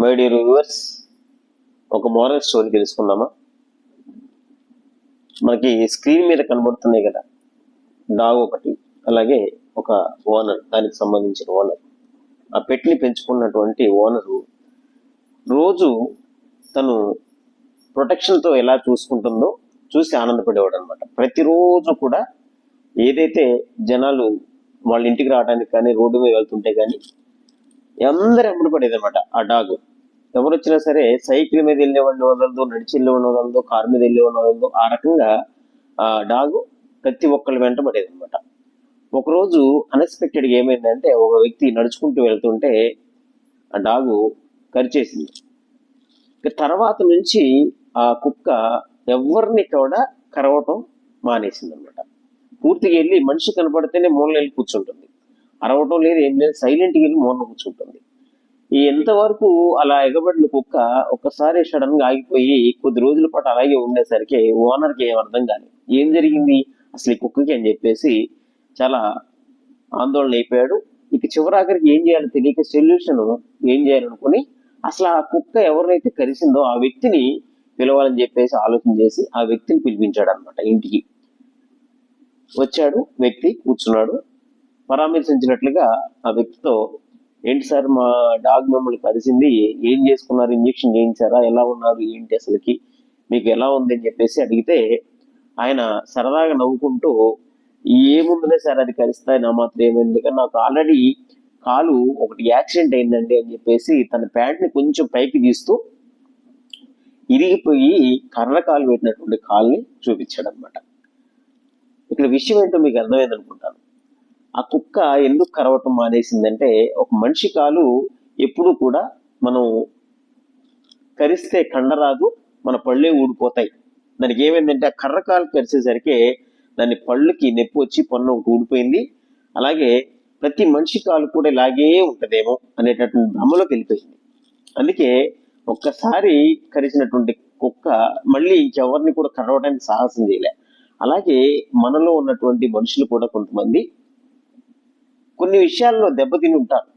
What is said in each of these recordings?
My rivers ఒక moral story తెలుసుకుందామా? మనకి స్క్రీన్ మీద కనబడుతున్నాయి కదా. డాగ్ ఒకటి అలాగే ఒక ఓనర్ దానికి సంబంధించిన ఓనర్ ఆ పెట్ని పెంచుకున్నటువంటి ఓనరు రోజు తను ప్రొటెక్షన్తో ఎలా చూసుకుంటుందో చూసి ఆనందపడేవాడు అనమాట ప్రతిరోజు కూడా ఏదైతే జనాలు వాళ్ళ ఇంటికి రావడానికి కానీ రోడ్డు మీద వెళ్తుంటే కానీ అందరూ ఎమ్మడి పడేది అనమాట ఆ డాగ్ ఎవరు వచ్చినా సరే సైకిల్ మీద వెళ్ళేవాడిని వదలదు నడిచి వెళ్ళేవాడిని వదలదు కారు మీద వెళ్ళేవాడిని వదలదు ఆ రకంగా ఆ డాగు ప్రతి ఒక్కళ్ళ వెంట పడేది అనమాట ఒకరోజు అన్ఎక్స్పెక్టెడ్గా ఏమైందంటే ఒక వ్యక్తి నడుచుకుంటూ వెళ్తుంటే ఆ డాగు కరిచేసింది. తర్వాత నుంచి ఆ కుక్క ఎవరిని కూడా కరవటం మానేసింది అనమాట పూర్తిగా వెళ్ళి మనిషి కనపడితేనే మూలన వెళ్ళి కూర్చుంటుంది. అరవటం లేదు ఏం లేదు సైలెంట్గా వెళ్ళి మూలన కూర్చుంటుంది. ఈ ఎంతవరకు అలా ఎగబడిన కుక్క ఒక్కసారి సడన్గా ఆగిపోయి కొద్ది రోజుల పాటు అలాగే ఉండేసరికి ఓనర్కి ఏం అర్థం కాదు ఏం జరిగింది? అసలు ఈ కుక్కకి అని చెప్పేసి చాలా ఆందోళన అయిపోయాడు. ఇక చివరాఖరికి ఏం చేయాలో తెలియక సొల్యూషన్ ఏం చేయాలనుకుని అసలు ఆ కుక్క ఎవరినైతే కరిసిందో ఆ వ్యక్తిని పిలవాలని చెప్పేసి ఆలోచన చేసి ఆ వ్యక్తిని పిలిపించాడు అనమాట ఇంటికి. వచ్చాడు వ్యక్తి కూర్చున్నాడు. పరామర్శించినట్లుగా ఆ వ్యక్తితో ఏంటి సార్ మా డాగ్ మిమ్మల్ని కలిసింది? ఏం చేసుకున్నారు? ఇంజెక్షన్ చేయించారా? ఎలా ఉన్నారు? ఏంటి అసలుకి? మీకు ఎలా ఉంది అని చెప్పేసి అడిగితే ఆయన సరదాగా నవ్వుకుంటూ ఏముందిలే సార్ అది కలుస్తాయి నా మాత్రం ఏమైంది కానీ నాకు ఆల్రెడీ కాలు ఒకటి యాక్సిడెంట్ అయిందండి అని చెప్పేసి తన ప్యాంట్ని కొంచెం పైకి తీస్తూ ఇరిగిపోయి కర్ర కాలు పెట్టినటువంటి కాల్ని చూపించాడు అనమాట ఇక్కడ విషయం ఏంటో మీకు అర్థమైంది అనుకుంటున్నాను ఆ కుక్క ఎందుకు కరవటం మానేసిందంటే ఒక మనిషి కాలు ఎప్పుడూ కూడా మనం కరిస్తే కండరాదు మన పళ్ళే ఊడిపోతాయి. దానికి ఏమైందంటే ఆ కర్రకాలు కరిచేసరికి దాని పళ్ళుకి నొప్పి వచ్చి పన్ను ఒకటి ఊడిపోయింది. అలాగే ప్రతి మనిషి కాలు కూడా ఇలాగే ఉంటదేమో అనేటటువంటి భ్రమలోకి వెళ్ళిపోయింది. అందుకే ఒక్కసారి కరిచినటువంటి కుక్క మళ్ళీ ఇంకెవరిని కూడా కరవడానికి సాహసం చేయలే. అలాగే మనలో ఉన్నటువంటి మనుషులు కూడా కొంతమంది కొన్ని విషయాల్లో దెబ్బతిని ఉంటారు.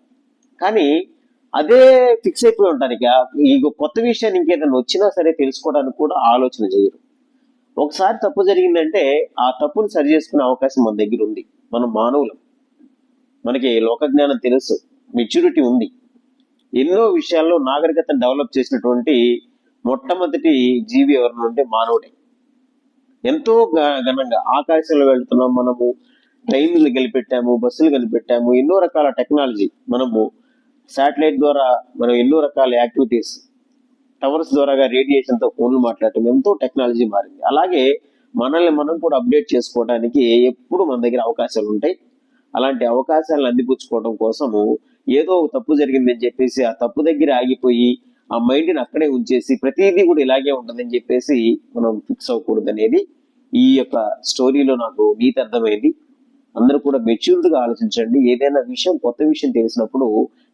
కానీ అదే ఫిక్స్ అయిపోయి ఉంటారు ఇక. ఈ కొత్త విషయాన్ని ఇంకేదైనా వచ్చినా సరే తెలుసుకోవడానికి కూడా ఆలోచన చేయరు. ఒకసారి తప్పు జరిగిందంటే ఆ తప్పును సరి చేసుకునే అవకాశం మన దగ్గర ఉంది. మనం మానవులం. మనకి లోక జ్ఞానం తెలుసు. మెచ్యూరిటీ ఉంది. ఎన్నో విషయాల్లో నాగరికతను డెవలప్ చేసినటువంటి మొట్టమొదటి జీవి ఎవరినంటే మానవుడే. ఎంతో ఘనంగా ఆకాశంలో వెళ్తున్నాం మనము. ట్రైన్లు కనిపెట్టాము బస్సులు కనిపెట్టాము ఎన్నో రకాల టెక్నాలజీ మనము శాటిలైట్ ద్వారా మనం ఎన్నో రకాల యాక్టివిటీస్ టవర్స్ ద్వారాగా రేడియేషన్తో ఫోన్లు మాట్లాడటం ఎంతో టెక్నాలజీ మారింది. అలాగే మనల్ని మనం కూడా అప్డేట్ చేసుకోవడానికి ఎప్పుడు మన దగ్గర అవకాశాలు ఉంటాయి. అలాంటి అవకాశాలను అందిపుచ్చుకోవడం కోసము ఏదో ఒక తప్పు జరిగిందని చెప్పేసి ఆ తప్పు దగ్గర ఆగిపోయి ఆ మైండ్ని అక్కడే ఉంచేసి ప్రతిదీ కూడా ఇలాగే ఉంటుందని చెప్పేసి మనం ఫిక్స్ అవ్వకూడదు అనేది ఈ యొక్క స్టోరీలో నాకు నీతి అర్థమైంది. అందరూ కూడా మెచ్యూర్డ్గా ఆలోచించండి. ఏదైనా విషయం కొత్త విషయం తెలిసినప్పుడు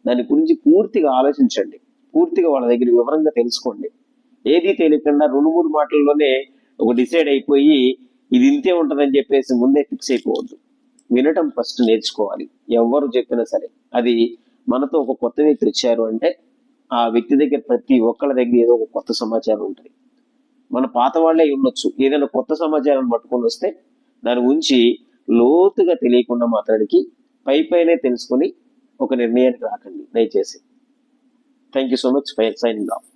దాని గురించి పూర్తిగా ఆలోచించండి. పూర్తిగా వాళ్ళ దగ్గర వివరంగా తెలుసుకోండి. ఏది తెలియకుండా రెండు మూడు మాటల్లోనే ఒక డిసైడ్ అయిపోయి ఇది ఇంతే ఉంటుందని చెప్పేసి ముందే ఫిక్స్ అయిపోవద్దు. వినటం ఫస్ట్ నేర్చుకోవాలి. ఎవరు చెప్పినా సరే. అది మనతో ఒక కొత్త వ్యక్తి వచ్చారు అంటే ఆ వ్యక్తి దగ్గర ప్రతి ఒక్కళ్ళ దగ్గర ఏదో ఒక కొత్త సమాచారం ఉంటుంది. మన పాత వాళ్ళే ఉండొచ్చు. ఏదైనా కొత్త సమాచారం పట్టుకొని వస్తే దాని గురించి లోతుగా తెలియకుండా మాత్రానికి పై పైనే తెలుసుకొని ఒక నిర్ణయానికి రాకండి. దయచేసి. Thank you so much fine signing off